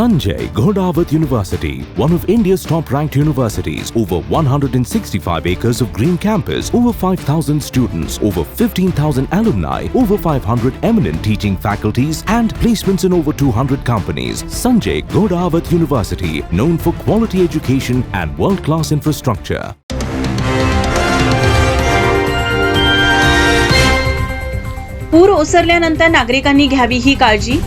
Sanjay Ghodawat University, one of India's top ranked universities, over 165 acres of green campus, over 5,000 students, over 15,000 alumni, over 500 eminent teaching faculties, and placements in over 200 companies. Sanjay Ghodawat University, known for quality education and world class infrastructure. पूर ओसरल्यानंतर नागरिकांनी घ्यावी ही काळजी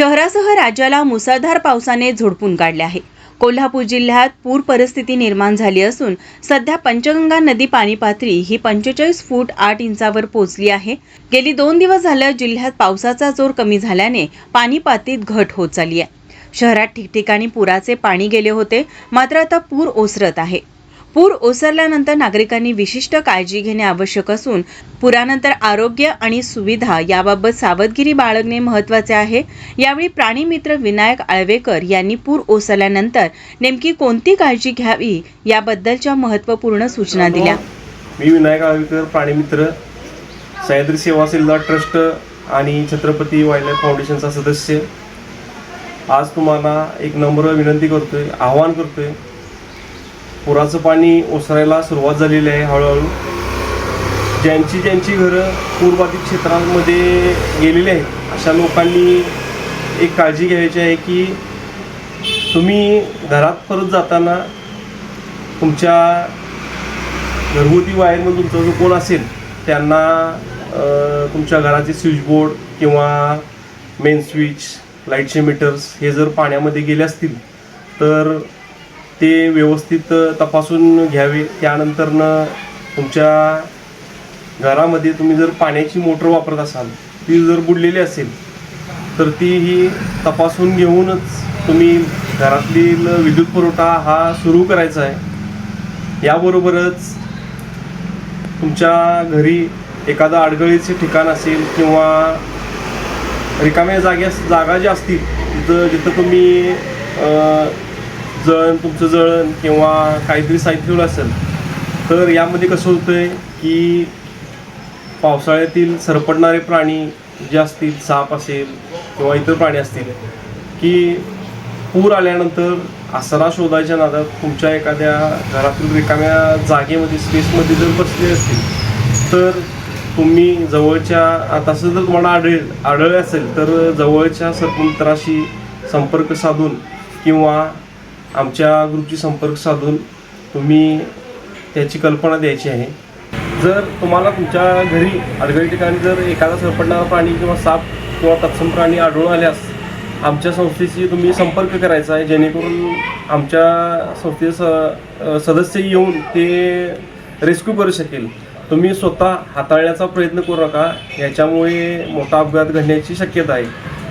शहरासह राज्याला मुसळधार पावसाने झोडपून काढले आहे. कोल्हापूर जिल्ह्यात पूर परिस्थिती निर्माण झाली असून सध्या पंचगंगा नदी पाणी पातळी ही पंचेचाळीस फूट आठ इंचावर पोहोचली आहे. गेली दोन दिवस झालं जिल्ह्यात पावसाचा जोर कमी झाल्याने पाणी पातळीत घट होत चालली आहे. शहरात ठिकठिकाणी पुराचे पाणी गेले होते मात्र आता पूर ओसरत आहे. पूर ओसरल्यानंतर नागरिकांनी विशिष्ट काळजी घेणे आवश्यक असून पुरानंतर आरोग्य आणि सुविधा याबाबत सावधगिरी बाळगणे महत्त्वाचे आहे. यावेळी प्राणीमित्र विनायक आळवेकर यांनी पूर ओसरल्यानंतर नेमकी कोणती काळजी घ्यावी याबद्दलच्या महत्त्वपूर्ण सूचना दिल्या. मी विनायक आळवीकर प्राणीमित्र सह्याद्री सेवा सिल्ला ट्रस्ट आणि छत्रपती वाईल्डलाईफ फाउंडेशनचा सदस्य. आज तुम्हाला एक नम्र विनंती करतोय आवाहन करतोय पुराचं पाणी ओसरायला सुरुवात झालेली आहे हळूहळू. ज्यांची ज्यांची घरं पूरबाधित क्षेत्रांमध्ये गेलेली आहेत अशा लोकांनी एक काळजी घ्यायची आहे की तुम्ही घरात परत जाताना तुमच्या घरगुती वायरमधून तुमचा जो कोण असेल त्यांना तुमच्या घराचे स्विचबोर्ड किंवा मेन स्विच लाईटचे मीटर्स हे जर पाण्यामध्ये गेले असतील तर ते व्यवस्थित तपासून घ्यावे. त्यानंतरनं तुमच्या घरामध्ये तुम्ही जर पाण्याची मोटर वापरत असाल ती जर बुडलेली असेल तर ती ही तपासून घेऊनच तुम्ही घरातील विद्युत पुरवठा हा सुरू करायचा आहे. याबरोबरच तुमच्या घरी एखादं अडगळीचे ठिकाण असेल किंवा रिकाम्या जाग्यास जागा ज्या असतील तिथं जिथं तुम्ही जळण तुमचं जळण किंवा काहीतरी साहित्य असेल तर यामध्ये कसं होतं आहे की पावसाळ्यातील सरपडणारे प्राणी जे असतील साप असेल किंवा इतर प्राणी असतील की पूर आल्यानंतर आसरा शोधायच्या नादात तुमच्या एखाद्या घरातील रिकाम्या जागेमध्ये स्पेसमध्ये जर बसले असतील तर तुम्ही जवळच्या तसं जर तुम्हाला आढळेल आढळले असेल तर जवळच्या सरपंत्राशी संपर्क साधून किंवा आमच्या ग्रुपशी संपर्क साधून तुम्ही त्याची कल्पना द्यायची आहे. जर तुम्हाला तुमच्या घरी अडगळी ठिकाणी जर एखादा सरपडणारा प्राणी किंवा साप किंवा तत्सम प्राणी आढळून आल्यास आमच्या संस्थेशी तुम्ही संपर्क करायचा आहे जेणेकरून आमच्या संस्थेचे स सदस्य येऊन ते रेस्क्यू करू शकेल. तुम्ही स्वतः हाताळण्याचा प्रयत्न करू नका. याच्यामुळे मोठा अपघात घडण्याची शक्यता आहे.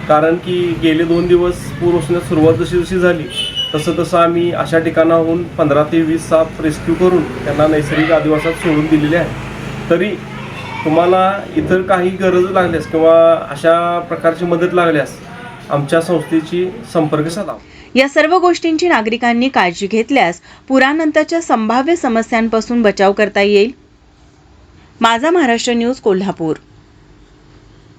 कारण की गेले दोन दिवस पूर असण्यास सुरुवात जशी जशी झाली तसं तसं आम्ही अशा ठिकाणाहून पंधरा ते वीस साप रेस्क्यू करून त्यांना नैसर्गिक अधिवासात सोडून दिलेले आहे तरी तुम्हाला इतर काही गरज लागल्यास किंवा अशा प्रकारची मदत लागल्यास आमच्या संस्थेची संपर्क साधा. या सर्व गोष्टींची नागरिकांनी काळजी घेतल्यास पुरानंतरच्या संभाव्य समस्यांपासून बचाव करता येईल. माझा महाराष्ट्र न्यूज कोल्हापूर.